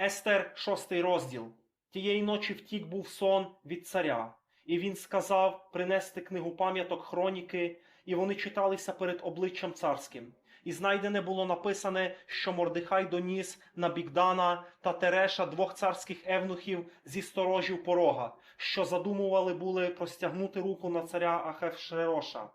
Естер, шостий розділ. Тієї ночі втік був сон від царя, і він сказав принести книгу пам'яток хроніки, і вони читалися перед обличчям царським. І знайдене було написане, що Мордихай доніс на Бігдана та Тереша двох царських евнухів зі сторожів порога, що задумували були простягнути руку на царя Ахевшероша.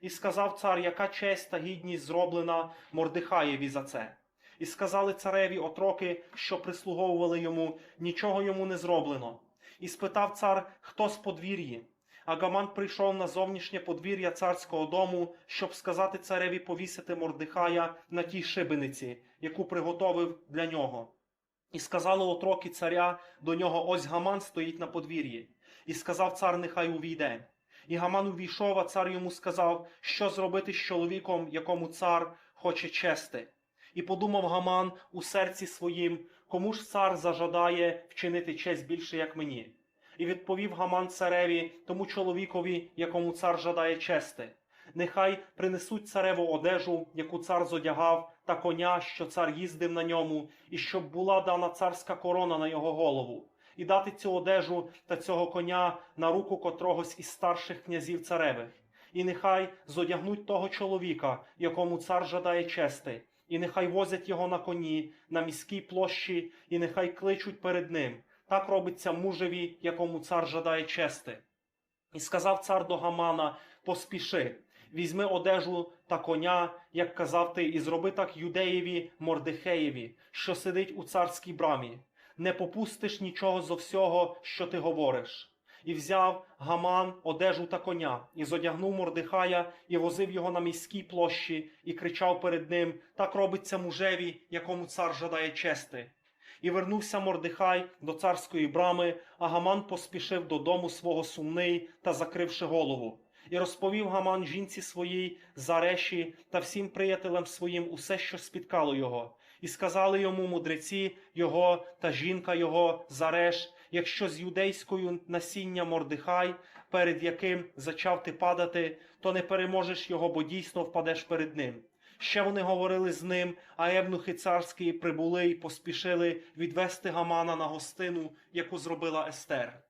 І сказав цар, яка честь та гідність зроблена Мордихаєві за це. І сказали цареві отроки, що прислуговували йому, нічого йому не зроблено. І спитав цар, хто з подвір'ї. А Гаман прийшов на зовнішнє подвір'я царського дому, щоб сказати цареві повісити Мордихая на тій шибениці, яку приготовив для нього. І сказали отроки царя до нього: ось Гаман стоїть на подвір'ї. І сказав цар, нехай увійде. І Гаман увійшов, а цар йому сказав, що зробити з чоловіком, якому цар хоче чести. І подумав Гаман у серці своїм, кому ж цар зажадає вчинити честь більше, як мені. І відповів Гаман цареві, тому чоловікові, якому цар жадає чести. Нехай принесуть цареву одежу, яку цар зодягав, та коня, що цар їздив на ньому, і щоб була дана царська корона на його голову, і дати цю одежу та цього коня на руку котрогось із старших князів царевих. І нехай зодягнуть того чоловіка, якому цар жадає чести, і нехай возять його на коні на міській площі, і нехай кличуть перед ним. Так робиться мужеві, якому цар жадає чести. І сказав цар до Гамана: поспіши, візьми одежу та коня, як казав ти, і зроби так юдеєві Мордехеєві, що сидить у царській брамі. Не попустиш нічого зо всього, що ти говориш. І взяв Гаман одежу та коня, і зодягнув Мордихая, і возив його на міській площі, і кричав перед ним: так робиться мужеві, якому цар жадає чести. І вернувся Мордихай до царської брами, а Гаман поспішив додому свого сумний та закривши голову. І розповів Гаман жінці своїй Зареші та всім приятелям своїм усе, що спіткало його. І сказали йому мудреці його та жінка його Зареш, якщо з юдейською насіння Мордихай, перед яким зачав ти падати, то не переможеш його, бо дійсно впадеш перед ним. Ще вони говорили з ним, а евнухи царські прибули й поспішили відвести Гамана на гостину, яку зробила Естер.